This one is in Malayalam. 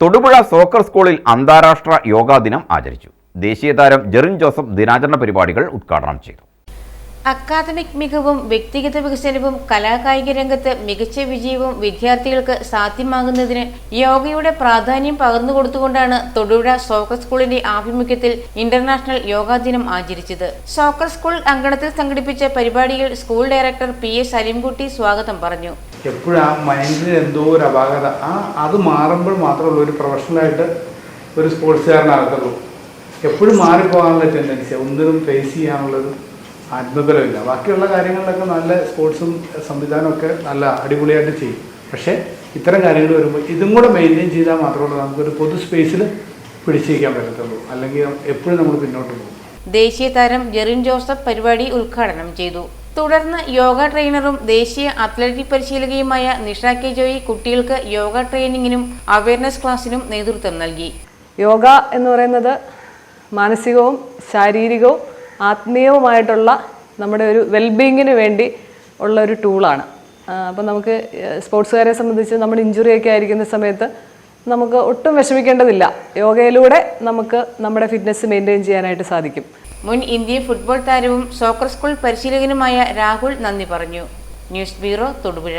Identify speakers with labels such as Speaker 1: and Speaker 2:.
Speaker 1: തൊടുപുഴ സോക്കർ സ്കൂളിൽ അന്താരാഷ്ട്ര യോഗാ ദിനം ആചരിച്ചു. ദേശീയ താരം ജെറിൻ ജോസഫ് ദിനാചരണ പരിപാടികൾ ഉദ്ഘാടനം ചെയ്തു.
Speaker 2: അക്കാദമിക് മികവും വ്യക്തിഗത വികസനവും കലാകായിക രംഗത്ത് മികച്ച വിജയവും വിദ്യാർത്ഥികൾക്ക് സാധ്യമാകുന്നതിന് യോഗയുടെ പ്രാധാന്യം പകർന്നു കൊടുത്തുകൊണ്ടാണ് തൊടുപുഴ സോക്കർ സ്കൂളിന്റെ ആഭിമുഖ്യത്തിൽ ഇന്റർനാഷണൽ യോഗാ ദിനം ആചരിച്ചത്. സോക്കർ സ്കൂൾ അങ്കണത്തിൽ സംഘടിപ്പിച്ച പരിപാടിയിൽ school director P A Salimkutty സ്വാഗതം പറഞ്ഞു.
Speaker 3: എപ്പോഴും ആ എന്തോ ഒരു അപാകത? ആ അത് മാറുമ്പോൾ മാത്രമുള്ള ഒരു പ്രൊഫഷണലായിട്ട് ഒരു സ്പോർട്സുകാരനാകത്തുള്ളൂ എപ്പോഴും മാറിപ്പോകാനുള്ള ടെൻഡൻസി ഒന്നിനും ഫേസ് ചെയ്യാനുള്ളൊരു ആത്മബലമില്ല ബാക്കിയുള്ള കാര്യങ്ങളിലൊക്കെ നല്ല സ്പോർട്സും സംവിധാനമൊക്കെ നല്ല അടിപൊളിയായിട്ട് ചെയ്യും. പക്ഷേ ഇത്തരം കാര്യങ്ങൾ വരുമ്പോൾ ഇതും കൂടെ മെയിന്റെയിൻ ചെയ്താൽ മാത്രമേ നമുക്കൊരു പൊതു സ്പേസിൽ പിടിച്ചിരിക്കാൻ പറ്റത്തുള്ളൂ. അല്ലെങ്കിൽ എപ്പോഴും നമ്മൾ പിന്നോട്ട് പോകും.
Speaker 2: ദേശീയ താരം ജെറിൻ ജോസഫ് പരിപാടി ഉദ്ഘാടനം ചെയ്തു. തുടർന്ന് യോഗ ട്രെയിനറും ദേശീയ അത്ലറ്റിക് പരിശീലകയുമായ നിഷ കെ ജോയി കുട്ടികൾക്ക് യോഗ ട്രെയിനിങ്ങിനും അവയർനെസ് ക്ലാസ്സിനും നേതൃത്വം നൽകി.
Speaker 4: യോഗ എന്ന് പറയുന്നത് മാനസികവും ശാരീരികവും ആത്മീയവുമായിട്ടുള്ള നമ്മുടെ ഒരു വെൽബീങ്ങിന് വേണ്ടി ഉള്ള ഒരു ടൂളാണ് അപ്പം നമുക്ക് സ്പോർട്സുകാരെ സംബന്ധിച്ച് നമ്മൾ ഇഞ്ചുറി ഒക്കെ ആയിരിക്കുന്ന സമയത്ത് നമുക്ക് ഒട്ടും വിഷമിക്കേണ്ടതില്ല. യോഗയിലൂടെ നമുക്ക് നമ്മുടെ ഫിറ്റ്നസ് മെയിന്റെയിൻ ചെയ്യാനായിട്ട് സാധിക്കും.
Speaker 2: മുൻ ഇന്ത്യൻ ഫുട്ബോൾ താരവും സോക്കർ സ്കൂൾ പരിശീലകനുമായ രാഹുൽ നന്ദി പറഞ്ഞു. News bureau Thodupuzha.